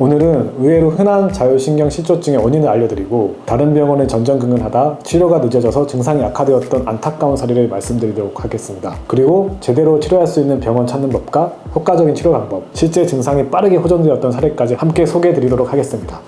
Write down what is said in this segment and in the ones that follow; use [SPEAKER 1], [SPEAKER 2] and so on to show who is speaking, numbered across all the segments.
[SPEAKER 1] 오늘은 의외로 흔한 자율신경 실조증의 원인을 알려드리고 다른 병원에 전전긍긍하다 치료가 늦어져서 증상이 악화되었던 안타까운 사례를 말씀드리도록 하겠습니다. 그리고 제대로 치료할 수 있는 병원 찾는 법과 효과적인 치료 방법, 실제 증상이 빠르게 호전되었던 사례까지 함께 소개해드리도록 하겠습니다.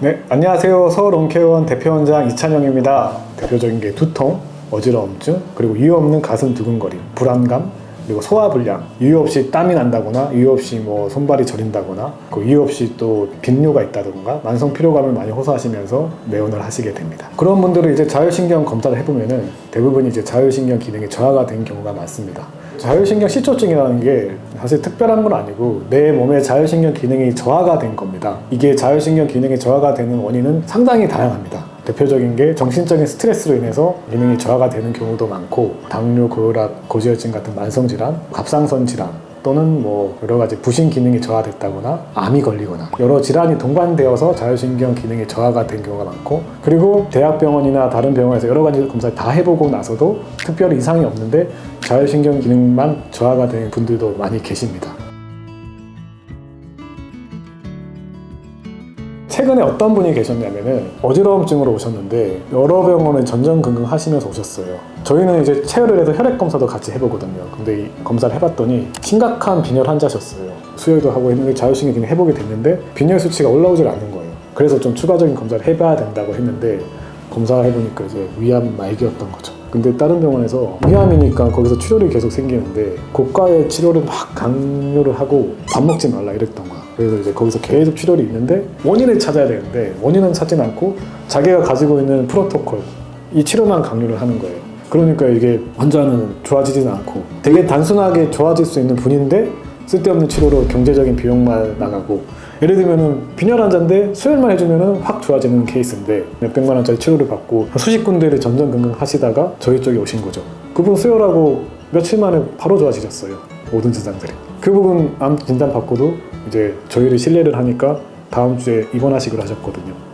[SPEAKER 1] 네, 안녕하세요. 서울온케원 대표원장 이찬영입니다. 대표적인 게 두통, 어지러움증, 그리고 이유 없는 가슴 두근거림, 불안감, 그리고 소화불량, 이유 없이 땀이 난다거나, 이유 없이 뭐 손발이 저린다거나, 그 이유 없이 또 빈뇨가 있다던가, 만성 피로감을 많이 호소하시면서 내원을 하시게 됩니다. 그런 분들은 이제 자율신경 검사를 해보면은 대부분 이제 자율신경 기능이 저하가 된 경우가 많습니다. 자율신경 실조증이라는 게 사실 특별한 건 아니고 내 몸의 자율신경 기능이 저하가 된 겁니다. 이게 자율신경 기능이 저하가 되는 원인은 상당히 다양합니다. 대표적인 게 정신적인 스트레스로 인해서 기능이 저하가 되는 경우도 많고 당뇨, 고혈압, 고지혈증 같은 만성 질환, 갑상선 질환 또는 뭐 여러 가지 부신 기능이 저하됐다거나 암이 걸리거나 여러 질환이 동반되어서 자율신경 기능이 저하가 된 경우가 많고 그리고 대학병원이나 다른 병원에서 여러 가지 검사를 다 해보고 나서도 특별히 이상이 없는데 자율신경 기능만 저하가 된 분들도 많이 계십니다. 최근에 어떤 분이 계셨냐면은 어지러움증으로 오셨는데 여러 병원에 전전긍긍 하시면서 오셨어요. 저희는 이제 체열을 해서 혈액 검사도 같이 해보거든요. 근데 이 검사를 해봤더니 심각한 빈혈 환자셨어요. 수혈도 하고 했는데 자율신경 기능 해보게 됐는데 빈혈 수치가 올라오질 않는 거예요. 그래서 좀 추가적인 검사를 해봐야 된다고 했는데 검사를 해보니까 이제 위암 말기였던 거죠. 근데 다른 병원에서 위암이니까 거기서 출혈이 계속 생기는데 고가의 치료를 막 강요를 하고 밥 먹지 말라 이랬던 거야. 그래서 이제 거기서 계속 출혈이 있는데 원인을 찾아야 되는데 원인은 찾진 않고 자기가 가지고 있는 프로토콜 이 치료만 강요를 하는 거예요. 그러니까 이게 환자는 좋아지진 않고 되게 단순하게 좋아질 수 있는 분인데 쓸데없는 치료로 경제적인 비용만 나가고 예를 들면은 빈혈 환자인데 수혈만 해주면은 확 좋아지는 케이스인데 몇백만 원짜리 치료를 받고 수십 군데를 전전긍긍 하시다가 저희 쪽에 오신 거죠. 그분 수혈하고 며칠 만에 바로 좋아지셨어요. 모든 증상들이. 그 부분 암 진단 받고도 이제 저희를 신뢰를 하니까 다음 주에 입원하시기로 하셨거든요.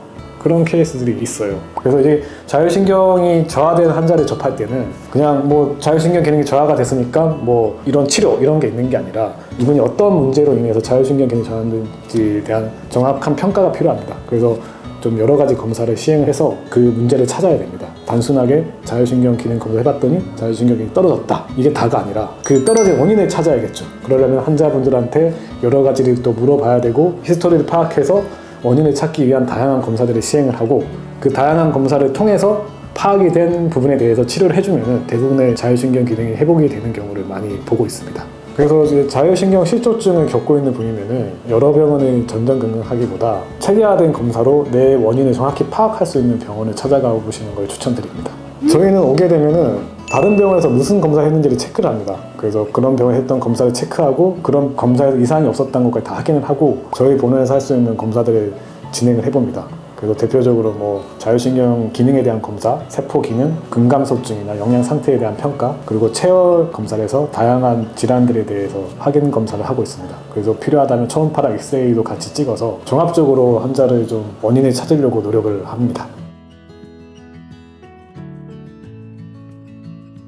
[SPEAKER 1] 그런 케이스들이 있어요. 그래서 이제 자율신경이 저하된 환자를 접할 때는 그냥 뭐 자율신경 기능이 저하가 됐으니까 뭐 이런 치료 이런 게 있는 게 아니라 이분이 어떤 문제로 인해서 자율신경 기능이 저하는지에 대한 정확한 평가가 필요합니다. 그래서 좀 여러 가지 검사를 시행을 해서 그 문제를 찾아야 됩니다. 단순하게 자율신경 기능 검사 해봤더니 자율신경 기능이 떨어졌다. 이게 다가 아니라 그 떨어진 원인을 찾아야겠죠. 그러려면 환자분들한테 여러 가지를 또 물어봐야 되고 히스토리를 파악해서 원인을 찾기 위한 다양한 검사들을 시행을 하고 그 다양한 검사를 통해서 파악이 된 부분에 대해서 치료를 해주면 대부분의 자율신경 기능이 회복이 되는 경우를 많이 보고 있습니다. 그래서 이제 자율신경 실조증을 겪고 있는 분이면은 여러 병원을 전전긍긍하기보다 체계화된 검사로 내 원인을 정확히 파악할 수 있는 병원을 찾아가 보시는 걸 추천드립니다. 저희는 오게 되면은 다른 병원에서 무슨 검사를 했는지를 체크를 합니다. 그래서 그런 병원에 했던 검사를 체크하고 그런 검사에서 이상이 없었던 것까지 다 확인을 하고 저희 본원에서 할 수 있는 검사들을 진행을 해봅니다. 그래서 대표적으로 뭐 자율신경 기능에 대한 검사, 세포 기능, 근감소증이나 영양 상태에 대한 평가, 그리고 체열 검사를 해서 다양한 질환들에 대해서 확인 검사를 하고 있습니다. 그래서 필요하다면 초음파랑 엑스레이도 같이 찍어서 종합적으로 환자를 좀 원인을 찾으려고 노력을 합니다.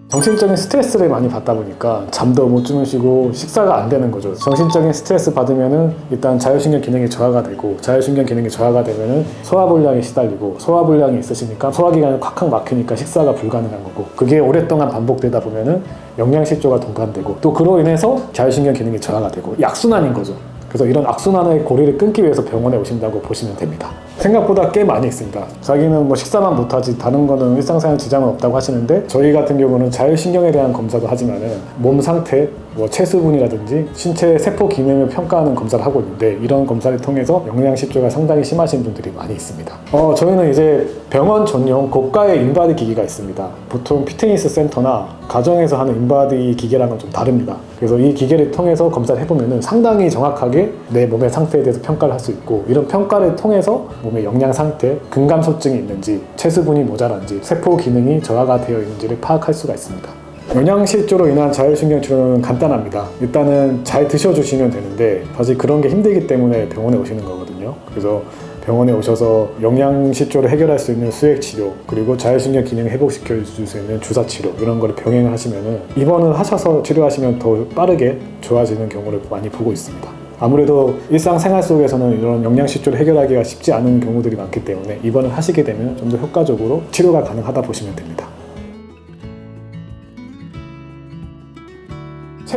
[SPEAKER 1] 정신적인 스트레스를 많이 받다 보니까 잠도 못 주무시고 식사가 안 되는 거죠. 정신적인 스트레스 받으면은 일단 자율신경 기능이 저하가 되고 자율신경 기능이 저하가 되면은 소화불량에 시달리고 소화불량이 있으시니까 소화기관이 콱콱 막히니까 식사가 불가능한 거고 그게 오랫동안 반복되다 보면은 영양실조가 동반되고 또 그로 인해서 자율신경 기능이 저하가 되고 약순환인 거죠. 그래서 이런 악순환의 고리를 끊기 위해서 병원에 오신다고 보시면 됩니다. 생각보다 꽤 많이 있습니다. 자기는 뭐 식사만 못하지 다른 거는 일상생활 지장은 없다고 하시는데 저희 같은 경우는 자율신경에 대한 검사도 하지만은 몸 상태, 뭐 체수분이라든지 신체 세포 기능을 평가하는 검사를 하고 있는데 이런 검사를 통해서 영양실조가 상당히 심하신 분들이 많이 있습니다. 어, 저희는 이제 병원 전용 고가의 인바디 기기가 있습니다. 보통 피트니스 센터나 가정에서 하는 인바디 기계랑은 좀 다릅니다. 그래서 이 기계를 통해서 검사를 해보면 상당히 정확하게 내 몸의 상태에 대해서 평가를 할 수 있고 이런 평가를 통해서 몸의 영양 상태, 근감소증이 있는지, 체수분이 모자란지, 세포 기능이 저하가 되어 있는지를 파악할 수가 있습니다. 영양실조로 인한 자율신경 치료는 간단합니다. 일단은 잘 드셔주시면 되는데 사실 그런 게 힘들기 때문에 병원에 오시는 거거든요. 그래서 병원에 오셔서 영양실조를 해결할 수 있는 수액 치료 그리고 자율신경 기능 회복시켜 줄 수 있는 주사 치료 이런 거를 병행을 하시면은 입원을 하셔서 치료하시면 더 빠르게 좋아지는 경우를 많이 보고 있습니다. 아무래도 일상생활 속에서는 이런 영양실조를 해결하기가 쉽지 않은 경우들이 많기 때문에 입원을 하시게 되면 좀 더 효과적으로 치료가 가능하다 보시면 됩니다.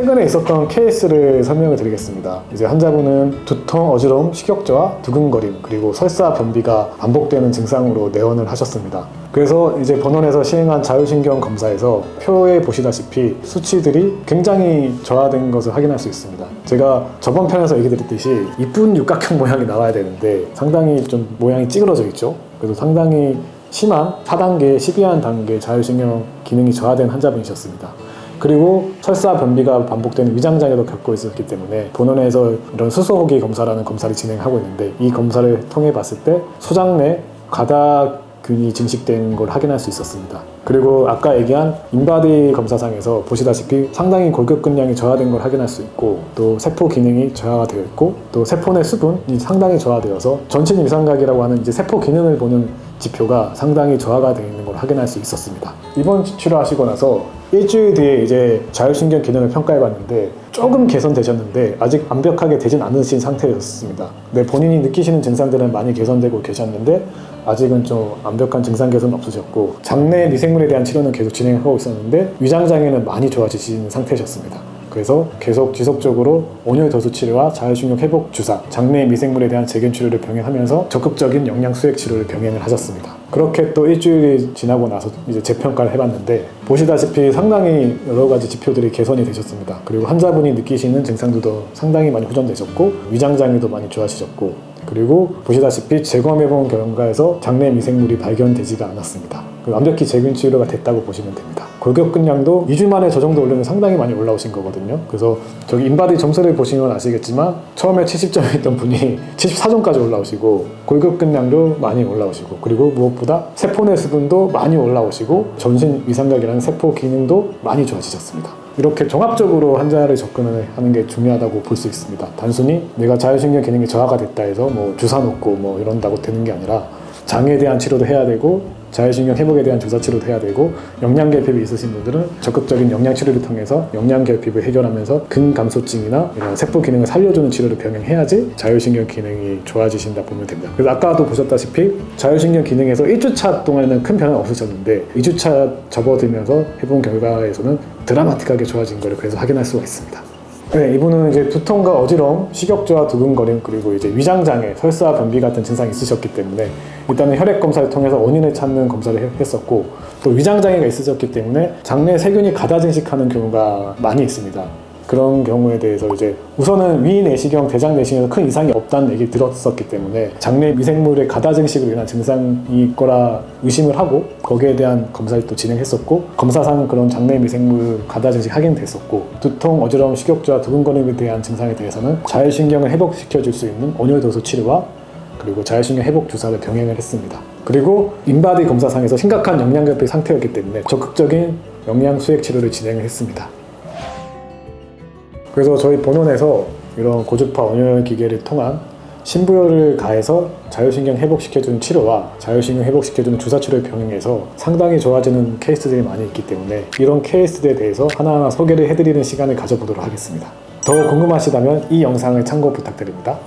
[SPEAKER 1] 최근에 있었던 케이스를 설명을 드리겠습니다. 이제 환자분은 두통, 어지러움, 식욕저하, 두근거림, 그리고 설사, 변비가 반복되는 증상으로 내원을 하셨습니다. 그래서 이제 본원에서 시행한 자율신경 검사에서 표에 보시다시피 수치들이 굉장히 저하된 것을 확인할 수 있습니다. 제가 저번 편에서 얘기 드렸듯이 이쁜 육각형 모양이 나와야 되는데 상당히 좀 모양이 찌그러져 있죠. 그래서 상당히 심한 4단계, 12한 단계 자율신경 기능이 저하된 환자분이셨습니다. 그리고 설사 변비가 반복되는 위장장애도 겪고 있었기 때문에 본원에서 이런 수소호기 검사라는 검사를 진행하고 있는데 이 검사를 통해 봤을 때 소장 내 가다균이 증식된 걸 확인할 수 있었습니다. 그리고 아까 얘기한 인바디 검사상에서 보시다시피 상당히 골격근량이 저하된 걸 확인할 수 있고 또 세포 기능이 저하가 되어 있고 또 세포 내 수분이 상당히 저하되어서 전신 위상각이라고 하는 이제 세포 기능을 보는 지표가 상당히 저하가 되어 있는 걸 확인할 수 있었습니다. 이번 치료 하시고 나서 일주일 뒤에 이제 자율신경 기능을 평가해 봤는데 조금 개선되셨는데 아직 완벽하게 되진 않으신 상태였습니다. 네, 본인이 느끼시는 증상들은 많이 개선되고 계셨는데 아직은 좀 완벽한 증상 개선은 없으셨고 장내 미생물에 대한 치료는 계속 진행하고 있었는데 위장 장애는 많이 좋아지신 상태셨습니다. 그래서 계속 지속적으로 온열 도수 치료와 자율신경 회복 주사, 장내 미생물에 대한 재균 치료를 병행하면서 적극적인 영양 수액 치료를 병행을 하셨습니다. 그렇게 또 일주일이 지나고 나서 이제 재평가를 해봤는데 보시다시피 상당히 여러 가지 지표들이 개선이 되셨습니다. 그리고 환자분이 느끼시는 증상들도 상당히 많이 호전되셨고 위장 장애도 많이 좋아지셨고 그리고 보시다시피 재검해본 결과에서 장내 미생물이 발견되지가 않았습니다. 그 완벽히 재균 치료가 됐다고 보시면 됩니다. 골격근량도 2주 만에 저 정도 올리면 상당히 많이 올라오신 거거든요. 그래서 저기 인바디 점수를 보시면 아시겠지만 처음에 70점에 있던 분이 74점까지 올라오시고 골격근량도 많이 올라오시고 그리고 무엇보다 세포 내 수분도 많이 올라오시고 전신 위상각이라는 세포 기능도 많이 좋아지셨습니다. 이렇게 종합적으로 환자를 접근을 하는 게 중요하다고 볼 수 있습니다. 단순히 내가 자율신경 기능이 저하가 됐다 해서 뭐 주사 놓고 뭐 이런다고 되는 게 아니라 장에 대한 치료도 해야 되고 자율신경 회복에 대한 주사 치료도 해야 되고 영양 결핍이 있으신 분들은 적극적인 영양 치료를 통해서 영양 결핍을 해결하면서 근감소증이나 이런 세포 기능을 살려주는 치료를 병행해야지 자율신경 기능이 좋아지신다 보면 됩니다. 그래서 아까도 보셨다시피 자율신경 기능에서 1주차 동안에는 큰 변화는 없으셨는데 2주차 접어들면서 해본 결과에서는 드라마틱하게 좋아진 걸 그래서 확인할 수가 있습니다. 네, 이분은 이제 두통과 어지러움, 식욕저하, 두근거림, 그리고 이제 위장장애, 설사, 변비 같은 증상이 있으셨기 때문에 일단은 혈액 검사를 통해서 원인을 찾는 검사를 해- 했었고 또 위장장애가 있으셨기 때문에 장내 세균이 가다 증식하는 경우가 많이 있습니다. 그런 경우에 대해서 이제 우선은 위 내시경, 대장 내시경에서 큰 이상이 없다는 얘기 들었었기 때문에 장내 미생물의 가다 증식으로 인한 증상일 거라 의심을 하고 거기에 대한 검사를 또 진행했었고 검사상 그런 장내 미생물 가다 증식 확인됐었고 두통, 어지러움, 식욕저하, 두근거림에 대한 증상에 대해서는 자율신경을 회복시켜 줄 수 있는 온열도수 치료와 그리고 자율신경 회복 주사를 병행을 했습니다. 그리고 인바디 검사상에서 심각한 영양결핍 상태였기 때문에 적극적인 영양 수액 치료를 진행을 했습니다. 그래서 저희 본원에서 이런 고주파 온열 기계를 통한 신부열을 가해서 자율신경 회복시켜주는 치료와 자율신경 회복시켜주는 주사 치료를 병행해서 상당히 좋아지는 케이스들이 많이 있기 때문에 이런 케이스들에 대해서 하나하나 소개를 해드리는 시간을 가져보도록 하겠습니다. 더 궁금하시다면 이 영상을 참고 부탁드립니다.